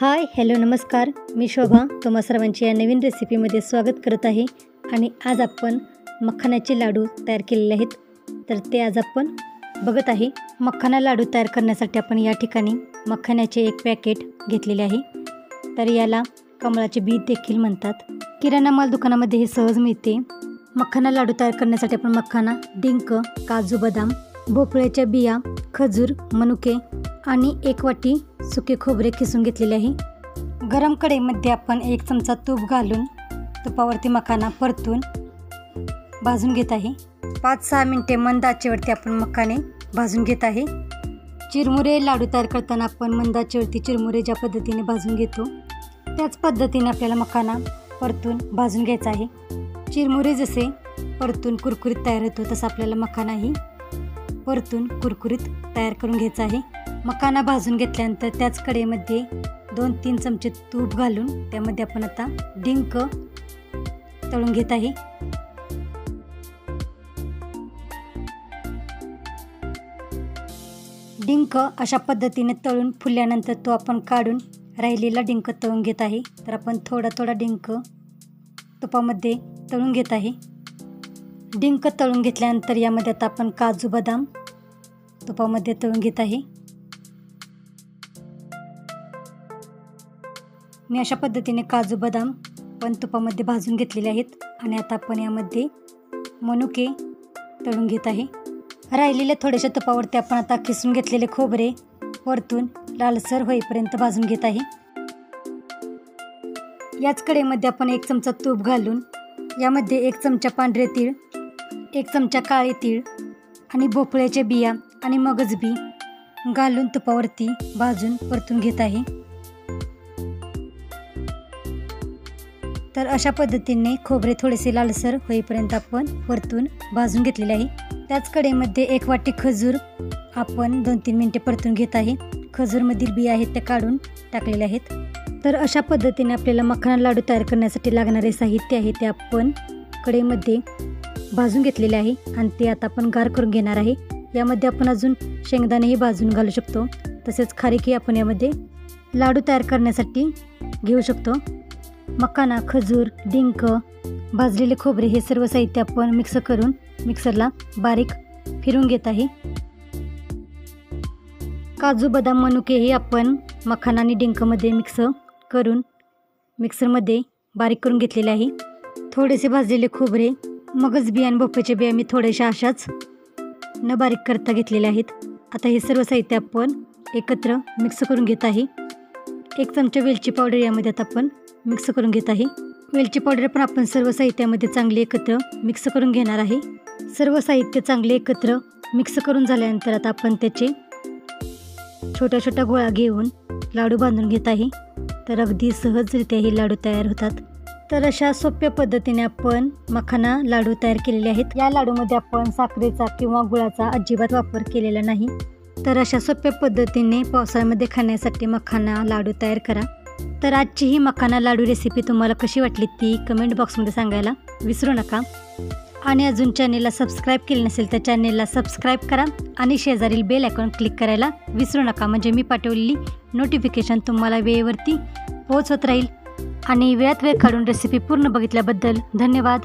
Hi hello नमस्कार. मी शोभा. तुम्हा सर्वांची या नवीन रेसिपीमध्ये स्वागत करत आहे. आणि आज आपण मखाण्याचे लाडू तयार केलेले आहेत. तर ते आज आपण बघत आहे. मखाना लाडू तयार करण्यासाठी आपण या ठिकाणी मखाण्याचे एक पॅकेट घेतलेले आहे. तर याला कमळाचे बी देखील म्हणतात. किराणा माल दुकानामध्ये हे सहज मिळते. मखाना लाडू तयार करण्यासाठी आपण मखाना डिंक काजू बदाम भोपळ्याच्या बिया खजूर मनुके आणि एक वाटी सुके खोबरे खिसून घेतलेले आहे. गरम कढईमध्ये आपण एक चमचा तूप घालून तुपावरती मखाना परतून भाजून घेत आहे. पाच सहा मिनटे मंद आचेवरती आपण मखाने भाजून घेत आहे. चिरमुरे लाडू तयार करताना आपण मंद आचेवरती चिरमुरे ज्या पद्धतीने भाजून घेतो त्याच पद्धतीने आपल्याला मखाना परतून भाजून घ्यायचा आहे. चिरमुरे जसे परतून कुरकुरीत तयार होतो तसं आपल्याला मखानाही परतून कुरकुरीत तयार करून घ्यायचा आहे. मखाना भाजून घेतल्यानंतर त्याच कडेमध्ये दोन तीन चमचे तूप घालून त्यामध्ये आपण आता डिंक तळून घेत आहे. डिंक अशा पद्धतीने तळून फुलल्यानंतर तो आपण काढून राहिलेला डिंक तळून घेत आहे. तर आपण थोडा थोडा डिंक तुपामध्ये तळून घेत आहे. डिंक तळून घेतल्यानंतर यामध्ये आता आपण काजू बदाम तुपामध्ये तळून घेत आहे. मी अशा पद्धतीने काजू बदाम पण तुपामध्ये भाजून घेतलेले आहेत आणि आता आपण यामध्ये मनुके तळून घेत आहे. राहिलेल्या थोड्याशा तुपावरती आपण आता खिसून घेतलेले खोबरे वरतून लालसर होईपर्यंत भाजून घेत आहे. याच कडेमध्ये आपण एक चमचा तूप घालून यामध्ये एक चमचा पांढरे तीळ एक चमचा काळे तीळ आणि भोपळ्याच्या बिया आणि मगज बी घालून तुपावरती भाजून परतून घेत आहे. तर अशा पद्धतीने खोबरे थोडेसे लालसर होईपर्यंत आपण परतून भाजून घेतलेले आहे. त्याच कढईमध्ये एक वाटी खजूर आपण दोन तीन मिनटे परतून घेत आहे. खजूरमधील बिया आहेत त्या काढून टाकलेले आहेत. तर अशा पद्धतीने आपल्याला मखाना लाडू तयार करण्यासाठी लागणारे साहित्य आहे ते आपण कढईमध्ये भाजून घेतलेले आहे आणि ते आता आपण गार करून घेणार आहे. यामध्ये आपण अजून शेंगदाणेही भाजून घालू शकतो. तसेच खारीकी आपण यामध्ये लाडू तयार करण्यासाठी घेऊ शकतो. मखाना खजूर डिंक भाजलेले खोबरे हे सर्व साहित्य आपण मिक्स करून मिक्सरला बारीक फिरून घेत आहे. काजू बदाम मनुके हे आपण मखाना आणि डिंकमध्ये मिक्स करून मिक्सरमध्ये बारीक करून घेतलेले आहे. थोडेसे भाजलेले खोबरे मगज बिया आणि भोपळ्याच्या बिया मी थोड्याशा अशाच न बारीक करता घेतलेल्या आहेत. आता हे सर्व साहित्य आपण एकत्र मिक्स करून घेत आहे. एक चमचा वेलची पावडर यामध्ये आता आपण मिक्स करून घेत आहे. वेलची पावडर पण आपण सर्व साहित्यामध्ये चांगले एकत्र मिक्स करून घेणार आहे. सर्व साहित्य चांगले एकत्र मिक्स करून झाल्यानंतर आता आपण त्याचे छोट्या छोट्या गोळा घेऊन लाडू बांधून घेत आहे. तर अगदी सहजरित्या हे लाडू तयार होतात. तर अशा सोप्या पद्धतीने आपण मखाना लाडू तयार केलेले आहेत. या लाडूमध्ये आपण साखरेचा किंवा गुळाचा अजिबात वापर केलेला नाही. तर अशा सोप्या पद्धतीने पावसाळ्यामध्ये खाण्यासाठी मखाना लाडू तयार करा. तर आजची ही मखाना लाडू रेसिपी तुम्हाला कशी वाटली ती कमेंट बॉक्समध्ये सांगायला विसरू नका. आणि अजून चॅनेलला सबस्क्राईब केले नसेल तर चॅनेलला सबस्क्राईब करा आणि शेजारील बेल आयकॉन क्लिक करायला विसरू नका. म्हणजे मी पाठवलेली नोटिफिकेशन तुम्हाला वेळेवरती पोहोचवत राहील. आणि वेळात वेळ काढून रेसिपी पूर्ण बघितल्याबद्दल धन्यवाद.